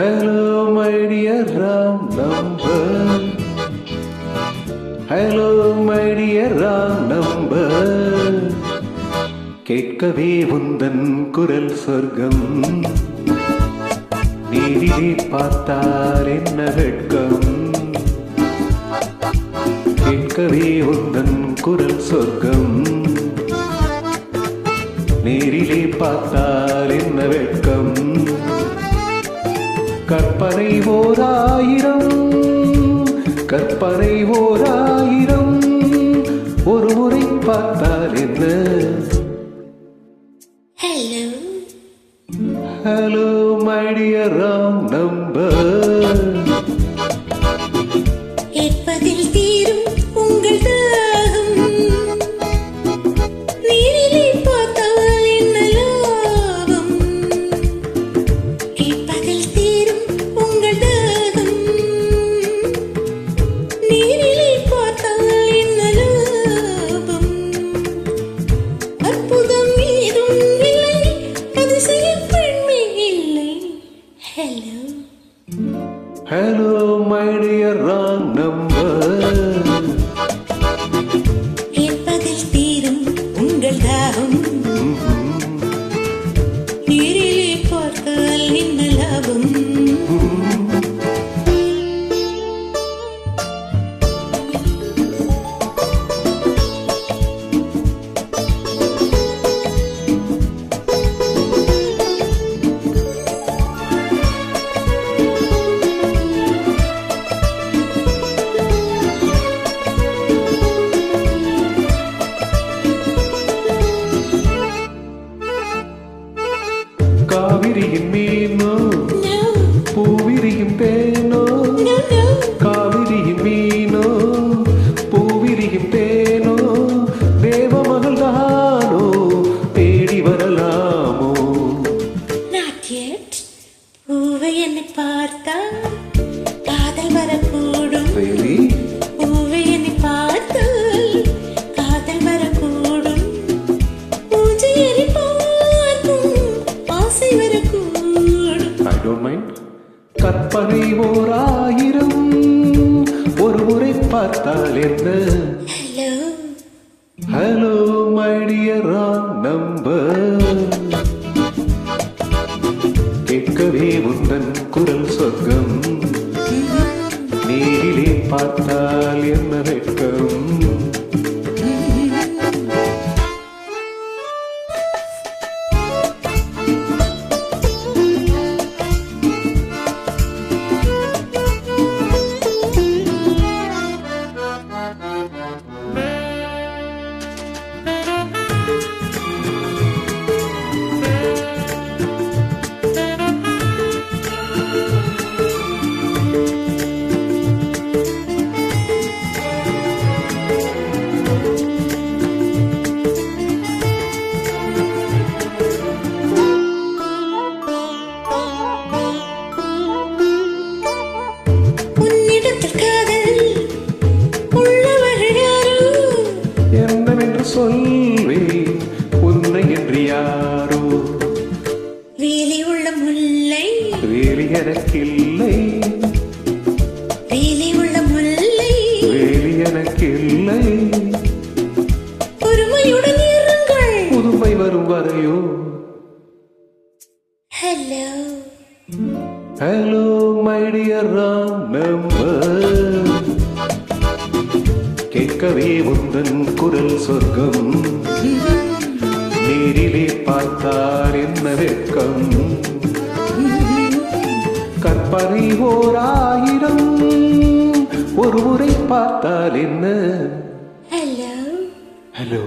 Hello, my dear wrong number. Hello, my dear wrong number. கேட்கவே உந்தன் குரல் சொர்க்கம் நீரிலே பார்த்தார் என்ன வெட்கம் கேட்கவே உந்தன் குரல் சொர்க்கம் நேரிலே பார்த்தால் என்ன வெட்கம் கற்பனை ஓராயிரம் கற்பனை ஓராயிரம். ஒரு முறை பார்த்தால் என்ன? Hello my dear wrong number number கேட்பதில் தீரும் உங்கள் தாகம் நீரிலே பார்த்தால் என்ன லாபம் in me. Mind. கற்பனை ஓர் ஆயிரம் ஒரு முறை பார்த்தால் என்ன? Hello hello my dear wrong number. கேட்கவே உந்தன் குரல் சொர்க்கம். நேரிலே பார்த்தால் என்ன என்னவென்று சொல்வேன். உன்னை என்று யாரோ வேலி உள்ள முல்லை வேலி எனக்கில்லை வேலி உள்ள முல்லை வேலி எனக்கில்லை பொறுமையுடன் இருங்கள். புதுமை வரும் வரையோ. Hello hello my dear wrong number கேட்கவே உந்தன் குரல் சொர்க்கம் நேரிலே பார்த்தால் என்ன வெட்கம். கற்பனை ஓர் ஆயிரம் ஒரு முறை பார்த்தால் என்ன? Hello hello